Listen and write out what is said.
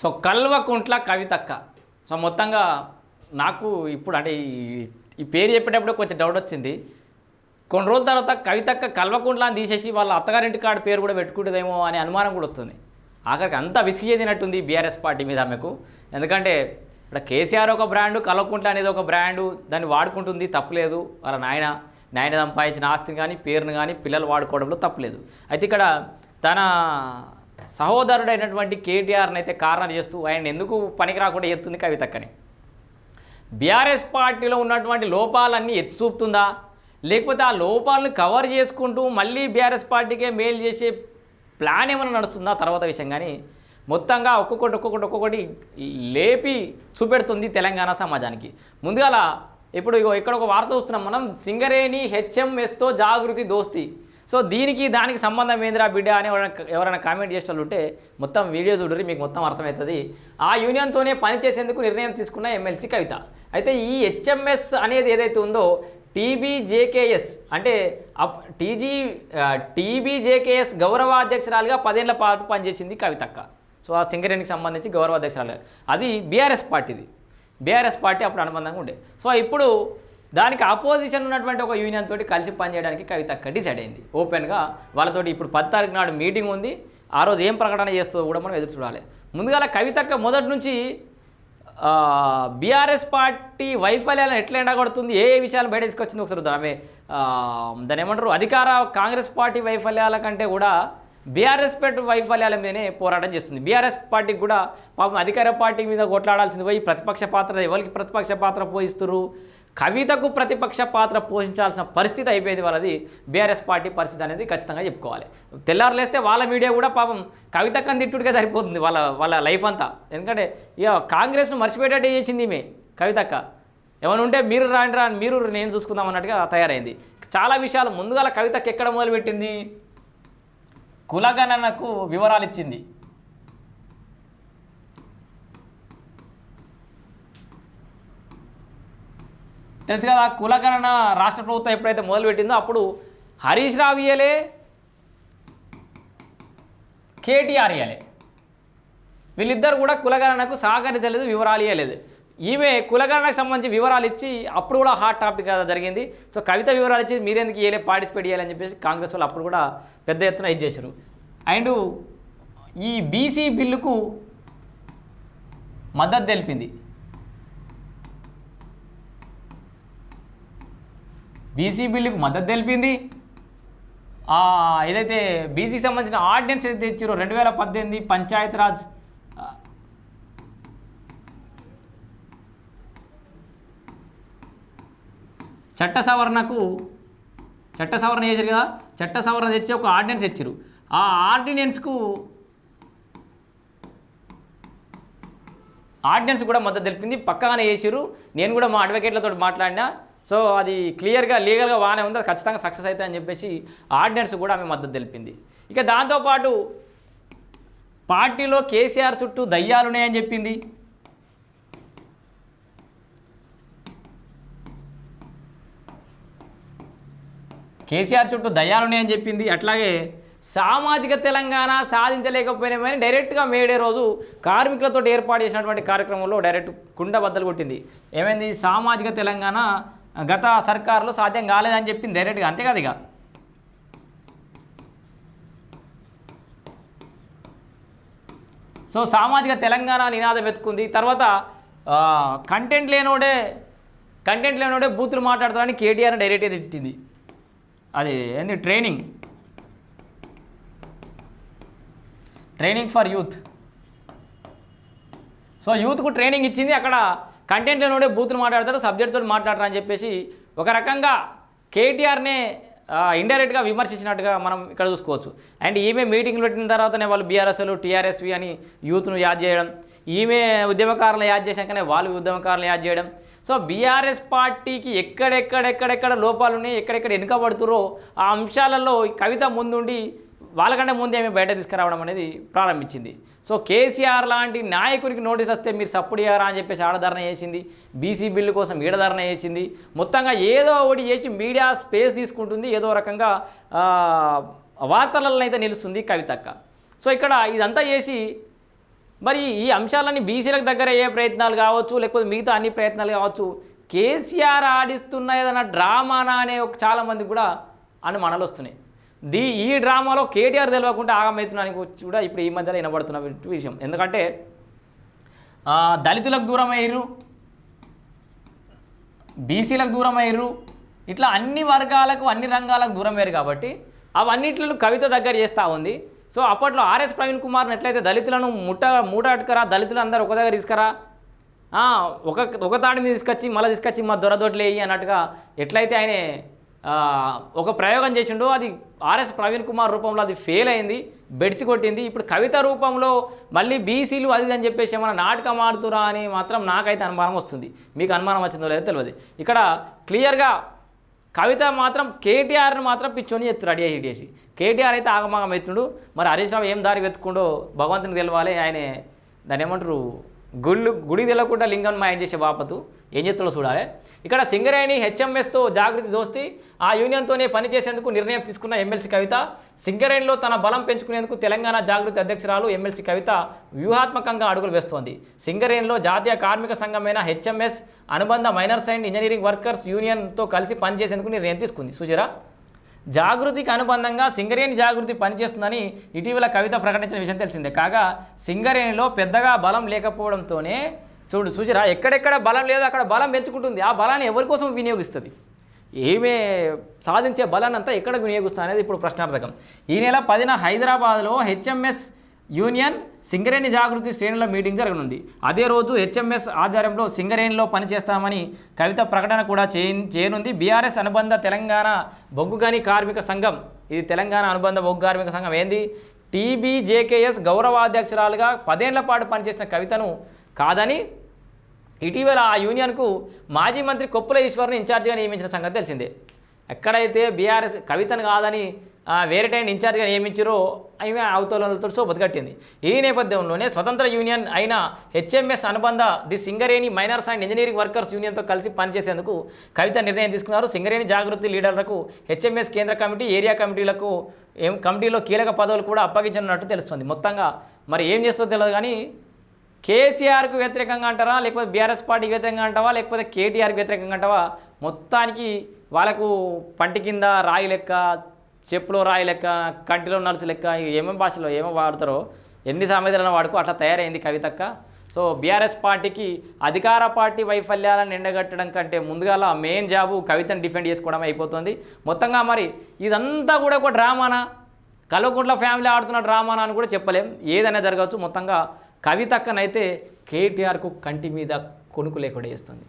So Kalvakuntla కవితక్క. So మొత్తంగా నాకు ఇప్పుడు అంటే ఈ ఈ పేరు చెప్పేటప్పుడు కొంచెం డౌట్ వచ్చింది. కొన్ని రోజుల తర్వాత కవితక్క కల్వకుంట్ల అని తీసేసి వాళ్ళ అత్తగారింటి కాడ పేరు కూడా పెట్టుకుంటుందేమో అనే అనుమానం కూడా వస్తుంది. ఆఖరికి అంతా విసిగి చెందినట్టుంది బీఆర్ఎస్ పార్టీ మీద ఆమెకు. ఎందుకంటే ఇక్కడ కేసీఆర్ ఒక బ్రాండు కల్వకుంట్ల అనేది ఒక బ్రాండు దాన్ని వాడుకుంటుంది తప్పులేదు. వాళ్ళ నాయన నాయన సంపాదించిన ఆస్తిని కానీ పేరును కానీ పిల్లలు వాడుకోవడంలో తప్పులేదు. అయితే ఇక్కడ తన సహోదరుడైనటువంటి కేటీఆర్ని అయితే కారణం చేస్తూ ఆయన ఎందుకు పనికి రాకుండా ఎత్తుంది కవితక్కని బీఆర్ఎస్ పార్టీలో ఉన్నటువంటి లోపాలన్నీ ఎత్తి చూపుతుందా? లేకపోతే ఆ లోపాలను కవర్ చేసుకుంటూ మళ్ళీ బీఆర్ఎస్ పార్టీకే మేలు చేసే ప్లాన్ ఏమైనా నడుస్తుందా తర్వాత విషయం. కానీ మొత్తంగా ఒక్కొక్కటి ఒక్కొక్కటి ఒక్కొక్కటి లేపి చూపెడుతుంది తెలంగాణ సమాజానికి. ముందుగాల ఇప్పుడు ఇగో ఇక్కడ ఒక వార్త చూస్తున్నాం మనం సింగరేణి హెచ్ఎంఎస్తో జాగృతి దోస్తి. సో దీనికి దానికి సంబంధం ఏందిరా బిడ్డ అని ఎవరైనా ఎవరైనా కామెంట్ చేసిన వాళ్ళు ఉంటే మొత్తం వీడియో చూడరి మీకు మొత్తం అర్థమవుతుంది. ఆ యూనియన్తోనే పనిచేసేందుకు నిర్ణయం తీసుకున్న ఎమ్మెల్సీ కవిత. అయితే ఈ హెచ్ఎంఎస్ అనేది ఏదైతే ఉందో టీబీజేకేఎస్ అంటే అప్ టీజీ టీబీజేకేఎస్ గౌరవాధ్యక్షురాలుగా పదేళ్ళ పాటు పనిచేసింది కవితక్క. సో ఆ సింగరేణికి సంబంధించి గౌరవాధ్యక్షురాలుగా. అది బీఆర్ఎస్ పార్టీది. బీఆర్ఎస్ పార్టీ అప్పుడు అనుబంధంగా ఉండే. సో ఇప్పుడు దానికి అపోజిషన్ ఉన్నటువంటి ఒక యూనియన్ తోటి కలిసి పనిచేయడానికి కవితక్క డిసైడ్ అయింది. ఓపెన్గా వాళ్ళతోటి ఇప్పుడు పది తారీఖు నాడు మీటింగ్ ఉంది. ఆ రోజు ఏం ప్రకటన చేస్తుందో కూడా మనం ఎదురు చూడాలి. ముందుగా కవితక్క మొదటి నుంచి బీఆర్ఎస్ పార్టీ వైఫల్యాలను ఎట్లా ఎండగొడుతుంది ఏ ఏ విషయాలు బయట తీసుకొచ్చింది ఒకసారి ఆమె దాని ఏమంటారు? అధికార కాంగ్రెస్ పార్టీ వైఫల్యాల కంటే కూడా బీఆర్ఎస్ పార్టీ వైఫల్యాల మీదనే పోరాటం చేస్తుంది. బీఆర్ఎస్ పార్టీకి కూడా పాపం అధికార పార్టీ మీద కొట్లాడాల్సింది పోయి ప్రతిపక్ష పాత్ర ఎవరికి ప్రతిపక్ష పాత్ర పోయిస్తున్నారు కవితకు ప్రతిపక్ష పాత్ర పోషించాల్సిన పరిస్థితి అయిపోయింది వాళ్ళది. బీఆర్ఎస్ పార్టీ పరిస్థితి అనేది ఖచ్చితంగా చెప్పుకోవాలి. తెల్లారు లేస్తే వాళ్ళ మీడియా కూడా పాపం కవిత కందిట్టుడికే సరిపోతుంది వాళ్ళ వాళ్ళ లైఫ్ అంతా. ఎందుకంటే ఇక కాంగ్రెస్ను మర్చిపోయేటట్టు చేసింది ఈమె కవితక్క. ఏమైనా ఉంటే మీరు రాండి రాని మీరు నేను చూసుకుందాం అన్నట్టుగా తయారైంది. చాలా విషయాలు ముందుగా కవితకి ఎక్కడ మొదలుపెట్టింది? కులగణనకు వివరాలు ఇచ్చింది. తెలుసు కదా కులగణన రాష్ట్ర ప్రభుత్వం ఎప్పుడైతే మొదలుపెట్టిందో అప్పుడు హరీష్ రావు ఇయ్యలే కేటీఆర్ ఇయ్యలే. వీళ్ళిద్దరు కూడా కులగణనకు సహకరించలేదు వివరాలు ఇవ్వలేదు ఈమె కులగణనకు సంబంధించి వివరాలు ఇచ్చి అప్పుడు కూడా హాట్ టాపిక్ జరిగింది. సో కవిత వివరాలు ఇచ్చి మీరెందుకు ఇవ్వలే పార్టిసిపేట్ చేయాలని చెప్పేసి కాంగ్రెస్ వాళ్ళు అప్పుడు కూడా పెద్ద ఎత్తున ఇది చేశారు. అండ్ ఈ బీసీ బిల్లుకు మద్దతు తెలిపింది. బీసీ బిల్లుకు మద్దతు తెలిపింది. ఏదైతే బీసీకి సంబంధించిన ఆర్డినెన్స్ ఏదైతే ఇచ్చారో రెండు వేల పద్దెనిమిది పంచాయతీరాజ్ రాజ్ చట్ట సవరణకు చట్ట సవరణ చేశారు కదా? చట్ట సవరణ తెచ్చి ఒక ఆర్డినెన్స్ తెచ్చారు ఆ ఆర్డినెన్స్కు ఆర్డినెన్స్ కూడా మద్దతు తెలిపింది. పక్కాగానే చేసిరు నేను కూడా మా అడ్వకేట్లతో మాట్లాడినా. సో అది క్లియర్గా లీగల్గా బాగానే ఉంది అది ఖచ్చితంగా సక్సెస్ అవుతాయి అని చెప్పేసి ఆర్డినెన్స్ కూడా ఆమె మద్దతు తెలిపింది. ఇక దాంతోపాటు పార్టీలో కేసీఆర్ చుట్టూ దయ్యాలున్నాయని చెప్పింది. కేసీఆర్ చుట్టూ దయ్యాలున్నాయని చెప్పింది. అట్లాగే సామాజిక తెలంగాణ సాధించలేకపోయినామని డైరెక్ట్గా మేడే రోజు కార్మికులతో ఏర్పాటు చేసినటువంటి కార్యక్రమంలో డైరెక్ట్ కుండ బద్దలు కొట్టింది. ఏమైంది? సామాజిక తెలంగాణ గత సర్కారులో సాధ్యం కాలేదని చెప్పింది డైరెక్ట్గా అంతే కదా ఇక. సో సామాజిక తెలంగాణ నినాదం ఎత్తుకుంది తర్వాత కంటెంట్ లేనోడే కంటెంట్ లేనోడే బూతులు మాట్లాడతాడని కేటీఆర్ డైరెక్ట్గా తిట్టింది. అది ఏంది? Training training for youth so యూత్కు training ఇచ్చింది అక్కడ కంటెంట్లో నుండే బూతులు మాట్లాడతాడు సబ్జెక్ట్తో మాట్లాడరా అని చెప్పేసి ఒక రకంగా కేటీఆర్నే ఇండైరెక్ట్గా విమర్శించినట్టుగా మనం ఇక్కడ చూసుకోవచ్చు. అండ్ ఈమె మీటింగ్లు పెట్టిన తర్వాతనే వాళ్ళు బీఆర్ఎస్లు టీఆర్ఎస్వి అని యూత్ను యాద్ చేయడం ఈమె ఉద్యమకారులను యాద్ చేసినాకనే వాళ్ళు ఉద్యమకారులను యాద్ చేయడం. సో బీఆర్ఎస్ పార్టీకి ఎక్కడెక్కడెక్కడెక్కడ లోపాలు ఉన్నాయి ఎక్కడెక్కడ వెనుకబడుతురో ఆ అంశాలలో ఈ కవిత ముందుండి వాళ్ళకంటే ముందే మేము బయట తీసుకురావడం అనేది ప్రారంభించింది. సో కేసీఆర్ లాంటి నాయకునికి నోటీస్ వస్తే మీరు సప్పుడు చేయరా అని చెప్పేసి ఆడధరణ చేసింది బీసీ బిల్లు కోసం ఈడధరణ చేసింది. మొత్తంగా ఏదో ఒకటి చేసి మీడియా స్పేస్ తీసుకుంటుంది ఏదో రకంగా వార్తలలో అయితే నిలుస్తుంది కవితక్క సో ఇక్కడ ఇదంతా చేసి మరి ఈ అంశాలన్నీ బీసీలకు దగ్గర అయ్యే ప్రయత్నాలు కావచ్చు లేకపోతే మిగతా అన్ని ప్రయత్నాలు కావచ్చు కేసీఆర్ ఆడిస్తున్న ఏదైనా డ్రామానా అనే ఒక చాలామంది కూడా అనుమానాలు వస్తున్నాయి. దీ ఈ డ్రామాలో కేటీఆర్ తెలియకుండా ఆగమవుతున్నానికి వచ్చి కూడా ఇప్పుడు ఈ మధ్యలో వినబడుతున్న విషయం. ఎందుకంటే దళితులకు దూరం అయ్యారు బీసీలకు దూరం అయ్యారు ఇట్లా అన్ని వర్గాలకు అన్ని రంగాలకు దూరం అయ్యారు కాబట్టి అవన్నిట్లను కవిత దగ్గర చేస్తూ ఉంది. సో అప్పట్లో ఆర్ఎస్ ప్రవీణ్ కుమార్ని ఎట్లయితే దళితులను ముట్ట మూటాటుకరా దళితులు అందరూ ఒక దగ్గర తీసుకురా ఒక ఒక తాడి మీద తీసుకొచ్చి మళ్ళీ తీసుకొచ్చి మా దొరదొడ్లు వేయి అన్నట్టుగా ఎట్లయితే ఆయన ఒక ప్రయోగం చేసిండు. అది ఆర్ఎస్ ప్రవీణ్ కుమార్ రూపంలో అది ఫెయిల్ అయింది. బెడిసి కొట్టింది. ఇప్పుడు కవిత రూపంలో మళ్ళీ బీసీలు అది అని చెప్పేసి ఏమైనా నాటకం ఆడుతురా అని మాత్రం నాకైతే అనుమానం వస్తుంది. మీకు అనుమానం వచ్చిందో లేదో తెలియదు. ఇక్కడ క్లియర్గా కవిత మాత్రం కేటీఆర్ని మాత్రం పిచ్చోని ఎత్తు రెడీ చేసి కేటీఆర్ అయితే ఆగమాగం ఎత్తుడు. మరి హరీష్ రావు ఏం దారి వెతుకుండో భగవంతుని తెలవాలి. ఆయన దాన్ని ఏమంటారు? గుళ్ళు గుడి తెలకుండా లింగం మాయం చేసే బాపతు. ఏం చేస్తాడో చూడాలి. ఇక్కడ సింగరేణి హెచ్ఎంఎస్తో జాగృతి దోస్తి ఆ యూనియన్తోనే పనిచేసేందుకు నిర్ణయం తీసుకున్న ఎమ్మెల్సీ కవిత. సింగరేణిలో తన బలం పెంచుకునేందుకు తెలంగాణ జాగృతి అధ్యక్షురాలు ఎమ్మెల్సీ కవిత వ్యూహాత్మకంగా అడుగులు వేస్తోంది. సింగరేణిలో జాతీయ కార్మిక సంఘమైన హెచ్ఎంఎస్ అనుబంధ మైనర్స్ అండ్ ఇంజనీరింగ్ వర్కర్స్ యూనియన్తో కలిసి పనిచేసేందుకు నిర్ణయం తీసుకుంది. సుజరా? జాగృతికి అనుబంధంగా సింగరేణి జాగృతి పనిచేస్తుందని ఇటీవల కవిత ప్రకటించిన విషయం తెలిసిందే. కాగా సింగరేణిలో పెద్దగా బలం లేకపోవడంతోనే చూడు చూసిరా ఎక్కడెక్కడ బలం లేదో అక్కడ బలం పెంచుకుంటుంది. ఆ బలాన్ని ఎవరి కోసం వినియోగిస్తుంది? ఏమే సాధించే బలాన్ని అంతా ఎక్కడ వినియోగిస్తా అనేది ఇప్పుడు ప్రశ్నార్థకం. ఈ నెల పదిన హైదరాబాద్లో హెచ్ఎంఎస్ యూనియన్ సింగరేణి జాగృతి శ్రేణుల మీటింగ్ జరగనుంది. అదే రోజు హెచ్ఎంఎస్ ఆధ్వర్యంలో సింగరేణిలో పనిచేస్తామని కవిత ప్రకటన కూడా చేయనుంది. బీఆర్ఎస్ అనుబంధ తెలంగాణ బొగ్గుగని కార్మిక సంఘం ఇది తెలంగాణ అనుబంధ బొగ్గు కార్మిక సంఘం ఏంది? టీబీజేకేఎస్ గౌరవాధ్యక్షురాలుగా పదేళ్ళ పాటు పనిచేసిన కవితను కాదని ఇటీవల ఆ యూనియన్కు మాజీ మంత్రి కొప్పుల ఈశ్వర్ని ఇన్ఛార్జిగా నియమించిన సంగతి తెలిసిందే. ఎక్కడైతే బీఆర్ఎస్ కవితను కాదని వేరే టైం ఇన్ఛార్జిగా నియమించారో ఆమె అవతలతో సోబతి కట్టింది ఈ నేపథ్యంలోనే స్వతంత్ర యూనియన్ అయిన హెచ్ఎంఎస్ అనుబంధ the Singareni miners and engineering workers యూనియన్తో కలిసి పనిచేసేందుకు కవిత నిర్ణయం తీసుకున్నారు. సింగరేణి జాగృతి లీడర్లకు హెచ్ఎంఎస్ కేంద్ర కమిటీ ఏరియా కమిటీలకు ఏం కమిటీలో కీలక పదవులు కూడా అప్పగించనున్నట్టు తెలుస్తుంది. మొత్తంగా మరి ఏం చేస్తుందో తెలియదు కానీ కేసీఆర్కు వ్యతిరేకంగా అంటారా? లేకపోతే బీఆర్ఎస్ పార్టీకి వ్యతిరేకంగా అంటావా? లేకపోతే కేటీఆర్కి వ్యతిరేకంగా అంటావా? మొత్తానికి వాళ్ళకు పంటి కింద రాయి లెక్క చెప్పులో రాయి లెక్క కంటిలో నలుసు లెక్క ఏమేమి భాషలో ఏమో వాడతారో ఎన్ని సామెతలను వాడుకో అట్లా తయారైంది కవితక్క. సో బీఆర్ఎస్ పార్టీకి అధికార పార్టీ వైఫల్యాలను ఎండగట్టడం కంటే ముందుగాల మెయిన్ జాబు కవితను డిఫెండ్ చేసుకోవడం అయిపోతుంది. మొత్తంగా మరి ఇదంతా కూడా ఒక డ్రామానా? కల్వకుంట్ల ఫ్యామిలీ ఆడుతున్న డ్రామానా అని కూడా చెప్పలేం. ఏదైనా జరగవచ్చు. మొత్తంగా కవితక్కనైతే కేటీఆర్కు కంటి మీద కొనుకు లేకుండా చేస్తుంది.